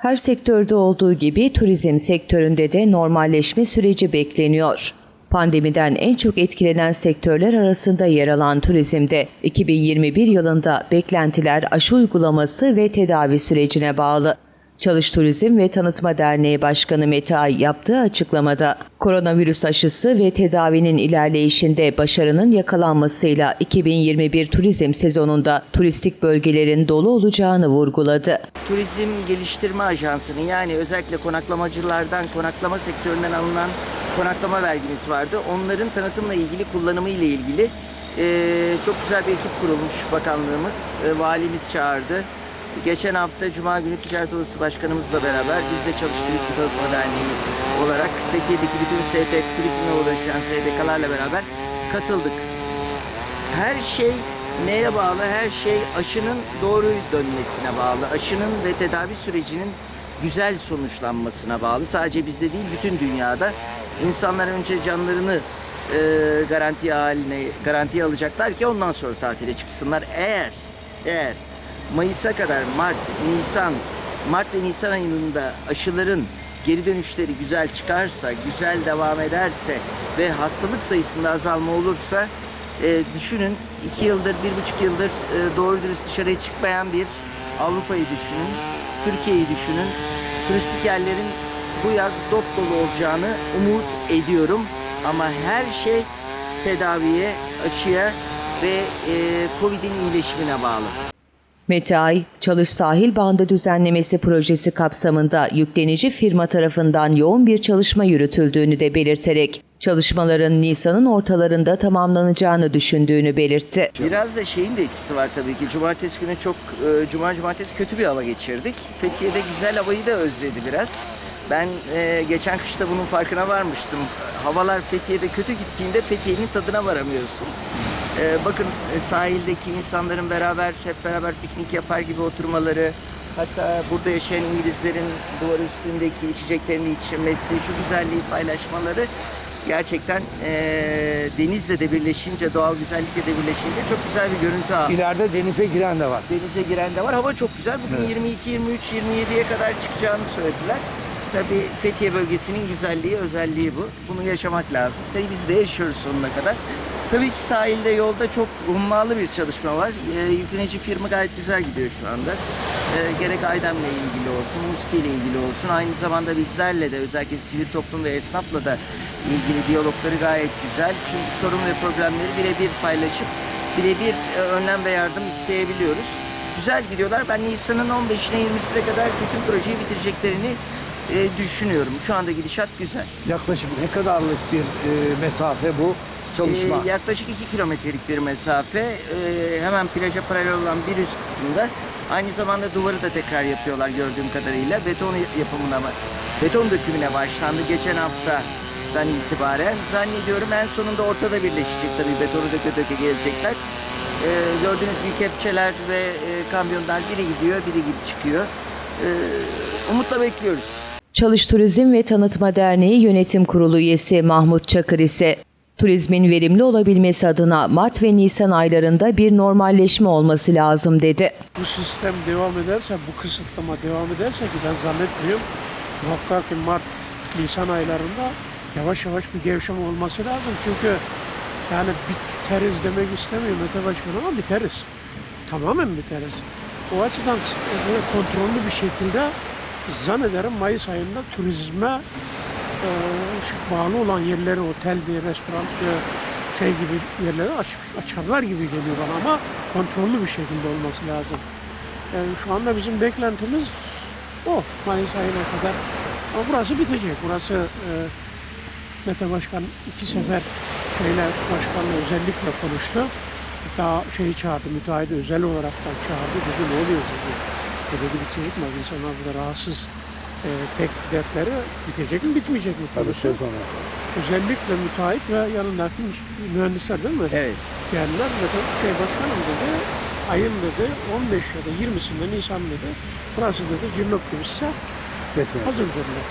Her sektörde olduğu gibi turizm sektöründe de normalleşme süreci bekleniyor. Pandemiden en çok etkilenen sektörler arasında yer alan turizmde 2021 yılında beklentiler aşı uygulaması ve tedavi sürecine bağlı. Çalış Turizm ve Tanıtma Derneği Başkanı Mete Ay yaptığı açıklamada koronavirüs aşısı ve tedavinin ilerleyişinde başarının yakalanmasıyla 2021 turizm sezonunda turistik bölgelerin dolu olacağını vurguladı. Turizm Geliştirme Ajansı'nın yani özellikle konaklamacılardan, konaklama sektöründen alınan konaklama vergimiz vardı. Onların tanıtımla ilgili, kullanımı ile ilgili eee, çok güzel bir ekip kurulmuş bakanlığımız. Eee, valimiz çağırdı. Geçen hafta Cuma günü Ticaret Odası Başkanımızla beraber biz de Çalış Turizm Tanıtma Derneği olarak Fethiye'deki bütün STK, turizmle uğraşan STK'larla beraber katıldık. Her şey neye bağlı? Her şey aşının doğru dönmesine bağlı. Aşının ve tedavi sürecinin güzel sonuçlanmasına bağlı. Sadece bizde değil, bütün dünyada. İnsanlar önce canlarını e, garanti haline garantiye alacaklar ki ondan sonra tatile çıksınlar. Eğer eğer Mayıs'a kadar Mart, Nisan, Mart ve Nisan ayında aşıların geri dönüşleri güzel çıkarsa, güzel devam ederse ve hastalık sayısında azalma olursa e, düşünün iki yıldır, bir buçuk yıldır e, doğru dürüst dışarıya çıkmayan bir Avrupa'yı düşünün, Türkiye'yi düşünün. Turistik yerlerin bu yaz dop dolu olacağını umut ediyorum. Ama her şey tedaviye, aşıya ve e, Covid'in iyileşimine bağlı. Mete Ay, Çalış Sahil Bandı Düzenlemesi projesi kapsamında yüklenici firma tarafından yoğun bir çalışma yürütüldüğünü de belirterek, çalışmaların Nisan'ın ortalarında tamamlanacağını düşündüğünü belirtti. Biraz da şeyin de etkisi var tabii ki. Cumartesi günü çok, e, cuma cumartesi kötü bir hava geçirdik. Fethiye'de güzel havayı da özledi biraz. Ben e, geçen kışta bunun farkına varmıştım. Havalar Fethiye'de kötü gittiğinde Fethiye'nin tadına varamıyorsun. E, bakın sahildeki insanların beraber, hep beraber piknik yapar gibi oturmaları, hatta burada yaşayan İngilizlerin duvar üstündeki içeceklerini içmesi, şu güzelliği paylaşmaları gerçekten e, denizle de birleşince, doğal güzellikle de birleşince çok güzel bir görüntü aldı. İleride denize giren de var. Denize giren de var. Hava çok güzel. Bugün 22, 23, 27'ye kadar çıkacağını söylediler. Tabii Fethiye bölgesinin güzelliği, özelliği bu. Bunu yaşamak lazım. Tabii biz de yaşıyoruz sonuna kadar. Tabii ki sahilde yolda çok hummalı bir çalışma var. E, yüklenici firma gayet güzel gidiyor şu anda. E, gerek Aydem'le ilgili olsun, Muski ile ilgili olsun. Aynı zamanda bizlerle de özellikle sivil toplum ve esnafla da ilgili diyalogları gayet güzel. Çünkü sorun ve problemleri birebir paylaşıp birebir e, önlem ve yardım isteyebiliyoruz. Güzel gidiyorlar. Ben Nisan'ın 15'ine 20'sine kadar bütün projeyi bitireceklerini e, düşünüyorum. Şu anda gidişat güzel. Yaklaşık ne kadarlık bir e, mesafe bu çalışma? Ee, yaklaşık 2 kilometrelik bir mesafe. Ee, hemen plaja paralel olan bir üst kısımda. Aynı zamanda duvarı da tekrar yapıyorlar gördüğüm kadarıyla. Beton yapımına, beton dökümüne başlandı geçen haftadan itibaren. Zannediyorum en sonunda ortada birleşecek tabii betonu döke döke gelecekler. Ee, gördüğünüz gibi kepçeler ve e, kamyonlar biri gidiyor, biri gidip çıkıyor. Ee, umutla bekliyoruz. Çalış Turizm ve Tanıtma Derneği Yönetim Kurulu üyesi Mahmut Çakır ise turizmin verimli olabilmesi adına Mart ve Nisan aylarında bir normalleşme olması lazım dedi. bu sistem devam ederse, bu kısıtlama devam ederse ki ben zannetmiyorum muhakkak ki Mart, Nisan aylarında yavaş yavaş bir gevşeme olması lazım. Çünkü yani biteriz demek istemiyorum Mete Başkan ama biteriz. Tamamen biteriz. O açıdan böyle kontrollü bir şekilde zannederim Mayıs ayında turizme e, bağlı olan yerleri, oteldi, restoran, şey gibi yerleri aç, açarlar gibi geliyor bana ama kontrollü bir şekilde olması lazım. Yani şu anda bizim beklentimiz o Mayıs ayına kadar. Ama burası bitecek. Burası e, Mete Başkan iki sefer şeyle başkanla özellikle konuştu. Hatta şeyi çağırdı, müteahhidi özel olarak da çağırdı. Dedi ne oluyor dedi. E dedi bitecek mi? İnsanlar burada rahatsız. E, tek dertleri bitecek mi bitmeyecek mi? Tabii konusu. sezonu. Özellikle müteahhit ve yanındaki mühendisler değil mi? Evet. Geldiler ve de şey başkanım dedi, ayın dedi 15 ya da 20'sinde Nisan dedi, burası dedi cillop gibi size hazır dediler.